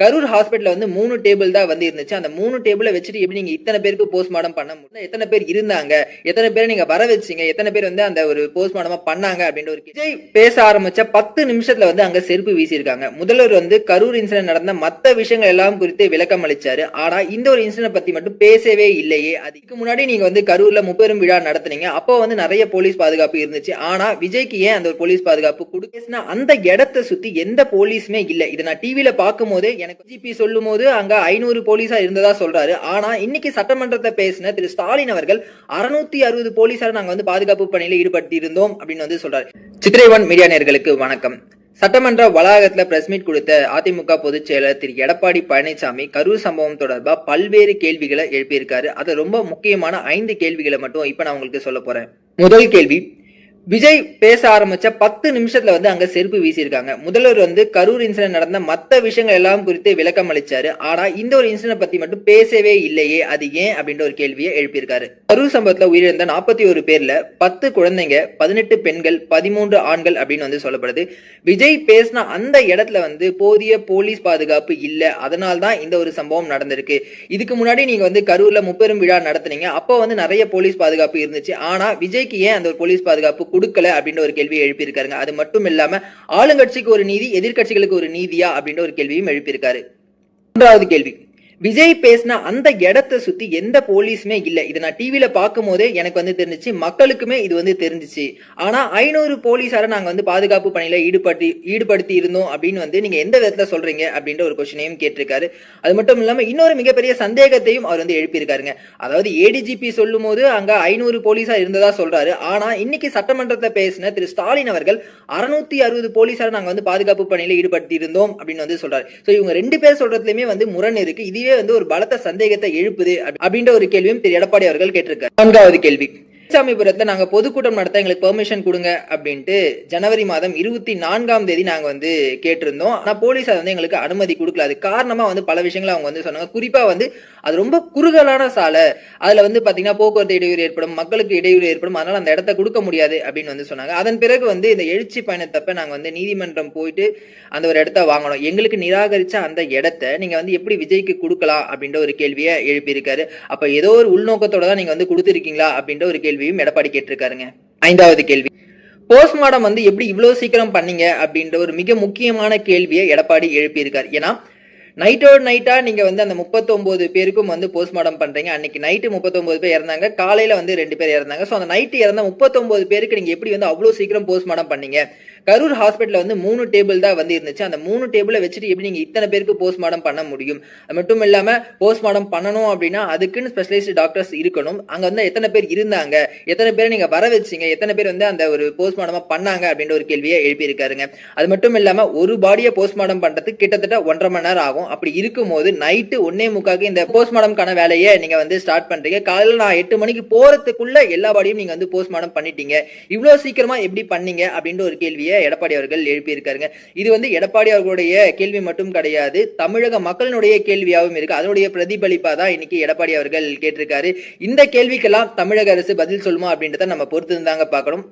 Karur hospital வந்து மூணு table தான் வந்து இருந்துச்சு அந்த மூணு டேபிளை வச்சுட்டு எப்படி நீங்க இத்தனை பேருக்கு போஸ்ட்மார்டம் பண்ண முடியும்? எத்தனை பேர் இருந்தாங்க? எத்தனை பேர் நீங்க வர வச்சீங்க எத்தனை பேர் வந்து அந்த ஒரு போஸ்ட்மார்டமா பண்ணாங்க அப்படின்ற ஒரு விஜய் பேச ஆரம்பிச்ச பத்து நிமிஷத்துல வந்து அங்க செருப்பு வீசியிருக்காங்க. முதல்வர் வந்து கரூர் இன்சிடென்ட் நடந்த மத்த விஷயங்கள் எல்லாம் குறித்து விளக்கம் அளிச்சாரு. ஆனா இந்த ஒரு இன்சிடென்ட் பத்தி மட்டும் பேசவே இல்லையே. அதுக்கு முன்னாடி நீங்க வந்து கரூர்ல முப்பெரும் விழா நடத்துனீங்க. அப்போ வந்து நிறைய போலீஸ் பாதுகாப்பு இருந்துச்சு. ஆனா விஜய்க்கு ஏன் அந்த ஒரு போலீஸ் பாதுகாப்பு கொடுக்கனா அந்த இடத்தை சுத்தி எந்த போலீஸுமே இல்ல. இதை நான் டிவியில பார்க்கும் போது எனக்கு ஜிபி சொல்லும் போது அங்க ஐநூறு போலீஸா இருந்ததா சொல்றாரு. ஆனா இன்னைக்கு சட்டமன்றத்தை பேசின திரு ஸ்டாலின் அவர்கள் அறுநூத்தி அறுபது போலீசார் நாங்க வந்து பாதுகாப்பு பணியில ஈடுபட்டு இருந்தோம் அப்படின்னு வந்து சொல்றாரு. சித்திரைவன் மீடியா நேர்களுக்கு வணக்கம். சட்டமன்ற வளாகத்துல பிரஸ் மீட் கொடுத்த அதிமுக பொதுச் செயலர் திரு எடப்பாடி பழனிசாமி கரூர் சம்பவம் தொடர்பா பல்வேறு கேள்விகளை எழுப்பியிருக்காரு. அது ரொம்ப முக்கியமான ஐந்து கேள்விகளை மட்டும் இப்ப நான் உங்களுக்கு சொல்ல போறேன். முதல் கேள்வி விஜய் பேச ஆரம்பிச்ச பத்து நிமிஷத்துல வந்து அங்க செருப்பு வீசியிருக்காங்க. முதல்வர் வந்து கரூர் இன்சிடென்ட் நடந்த மத்த விஷயங்கள் எல்லாம் குறித்து விளக்கம் அளிச்சாரு. ஆனா இந்த ஒரு இன்சிடென்ட் பத்தி மட்டும் பேசவே இல்லையே அது ஏன் அப்படின்ற ஒரு கேள்வியை எழுப்பியிருக்காரு. கரூர் சம்பவத்துல உயிரிழந்த நாற்பத்தி ஒரு பேர்ல பத்து குழந்தைங்க பதினெட்டு பெண்கள் பதிமூன்று ஆண்கள் அப்படின்னு வந்து சொல்லப்படுது. விஜய் பேசின அந்த இடத்துல வந்து போதிய போலீஸ் பாதுகாப்பு இல்ல. அதனால்தான் இந்த ஒரு சம்பவம் நடந்திருக்கு. இதுக்கு முன்னாடி நீங்க வந்து கரூர்ல முப்பெரும் விழா நடத்துனீங்க. அப்போ வந்து நிறைய போலீஸ் பாதுகாப்பு இருந்துச்சு. ஆனா விஜய்க்கு ஏன் அந்த ஒரு போலீஸ் பாதுகாப்பு கொடுக்கல அப்படின்ற ஒரு கேள்வியை எழுப்பியிருக்காருங்க. அது மட்டும் இல்லாம ஆளுங்கட்சிக்கு ஒரு நீதி எதிர்க்கட்சிகளுக்கு ஒரு நீதியா அப்படின்ற ஒரு கேள்வியும் எழுப்பியிருக்காரு. மூன்றாவது கேள்வி. விஜய் பேசின அந்த இடத்தை சுத்தி எந்த போலீஸுமே இல்ல. இதை நான் டிவியில பார்க்கும் போதே எனக்கு வந்து தெரிஞ்சிச்சு மக்களுக்குமே இது வந்து தெரிஞ்சிச்சு. ஆனா ஐநூறு போலீஸார நாங்க வந்து பாதுகாப்பு பணியில ஈடுபடுத்தி ஈடுபடுத்தி இருந்தோம் அப்படின்னு வந்து நீங்க எந்த விதத்துல சொல்றீங்க அப்படின்ற ஒரு கொஸ்டினையும் கேட்டிருக்காரு. அது மட்டும் இல்லாம இன்னொரு மிகப்பெரிய சந்தேகத்தையும் அவர் வந்து எழுப்பியிருக்காருங்க. அதாவது ஏடிஜிபி சொல்லும் போது அங்க ஐநூறு போலீஸா இருந்ததா சொல்றாரு. ஆனா இன்னைக்கு சட்டமன்றத்தை பேசின திரு ஸ்டாலின் அவர்கள் அறுநூத்தி அறுபது போலீஸார நாங்க வந்து பாதுகாப்பு பணியில ஈடுபடுத்தி இருந்தோம் அப்படின்னு வந்து சொல்றாரு. சோ இவங்க ரெண்டு பேர் சொல்றதுலயுமே வந்து முரண் இருக்கு. இதுவே வந்து ஒரு பலத்த சந்தேகத்தை எழுப்புது அப்படின்ற ஒரு கேள்வியும் திரு. எடப்பாடி அவர்கள் கேட்டிருக்காரு. நான்காவது கேள்வி. சாமிபுரத்துல நாங்கள் பொதுக்கூட்டம் நடத்த எங்களுக்கு பெர்மிஷன் கொடுங்க அப்படின்ட்டு ஜனவரி மாதம் இருபத்தி நான்காம் தேதி நாங்கள் வந்து கேட்டிருந்தோம். ஆனால் போலீஸ் அதை வந்து எங்களுக்கு அனுமதி கொடுக்கல. அது காரணமாக வந்து பல விஷயங்களை அவங்க வந்து சொன்னாங்க. குறிப்பாக வந்து அது ரொம்ப குறுகலான சாலை. அதில் வந்து பார்த்தீங்கன்னா போக்குவரத்து இடையூறு ஏற்படும் மக்களுக்கு இடையூறு ஏற்படும். அதனால் அந்த இடத்த கொடுக்க முடியாது அப்படின்னு வந்து சொன்னாங்க. அதன் பிறகு வந்து இந்த எழுச்சி பயணத்தப்ப நாங்கள் வந்து நீதிமன்றம் போயிட்டு அந்த ஒரு இடத்த வாங்கணும் எங்களுக்கு நிராகரித்த அந்த இடத்த நீங்கள் வந்து எப்படி விஜய்க்கு கொடுக்கலாம் அப்படின்ற ஒரு கேள்வியை எழுப்பியிருக்காரு. அப்போ ஏதோ ஒரு உள்நோக்கத்தோட தான் நீங்கள் வந்து கொடுத்துருக்கீங்களா அப்படின்ற ஒரு கேள்வி கேள்வியும் எடப்பாடி கேட்டிருக்காருங்க. ஐந்தாவது கேள்வி. போஸ்ட்மார்டம் வந்து எப்படி இவ்வளவு சீக்கிரம் பண்ணீங்க அப்படின்ற ஒரு மிக முக்கியமான கேள்வியை எடப்பாடி எழுப்பியிருக்காரு. ஏன்னா நைட்டோட நைட்டா நீங்க வந்து அந்த 39 பேருக்கும் வந்து போஸ்ட்மார்டம் பண்றீங்க. அன்னைக்கு நைட்டு 39 பேர் இறந்தாங்க. காலையில வந்து ரெண்டு பேர் இறந்தாங்க. ஸோ அந்த நைட்டு இறந்த 39 பேருக்கு நீங்க எப்படி வந்து அவ்வளவு சீக்கிரம் போஸ்ட்மார்டம் பண்ணீங்க? கரூர் ஹாஸ்பிட்டலில் வந்து மூணு டேபிள் தான் வந்து இருந்துச்சு அந்த மூணு டேபிளை வச்சுட்டு எப்படி நீங்க இத்தனை பேருக்கு போஸ்ட்மார்டம் பண்ண முடியும்? அது மட்டும் இல்லாம போஸ்ட்மார்டம் பண்ணணும் அப்படின்னா அதுக்குன்னு ஸ்பெஷலிஸ்ட் டாக்டர்ஸ் இருக்கணும். அங்க வந்து எத்தனை பேர் இருந்தாங்க? எத்தனை பேர் நீங்க வர வச்சீங்க? எத்தனை பேர் வந்து அந்த ஒரு போஸ்ட்மார்டமா பண்ணாங்க அப்படின்ற ஒரு கேள்வியை எழுப்பியிருக்காருங்க. அது மட்டும் இல்லாம ஒரு பாடியை போஸ்ட்மார்டம் பண்றதுக்கு கிட்டத்தட்ட ஒன்றரை மணி நேரம் ஆகும். அப்படி இருக்கும்போது நைட்டு ஒன்னே முக்காக்கு இந்த போஸ்ட்மார்டம்கான வேலையை நீங்க வந்து ஸ்டார்ட் பண்றீங்க. காலையில் நான் எட்டு மணிக்கு போறதுக்குள்ள எல்லா பாடியும் நீங்க வந்து போஸ்ட்மார்டம் பண்ணிட்டீங்க. இவ்வளவு சீக்கிரமா எப்படி பண்ணீங்க அப்படின்ற ஒரு கேள்வியை எடப்பாடி அவர்கள் எழுப்பியிருக்காருங்க. இது வந்து எடப்பாடி அவர்களுடைய கேள்வி மட்டும் கிடையாது தமிழக மக்களினுடைய கேள்வியாகவும் இருக்கு. அதனுடைய பிரதிபலிப்பா தான் இன்னைக்கு எடப்பாடி அவர்கள் கேட்டிருக்காரு. இந்த கேள்விக்கெல்லாம் தமிழக அரசு பதில் சொல்லுமா அப்படின்றத நம்ம பொறுத்து இருந்தாங்க பார்க்கணும்.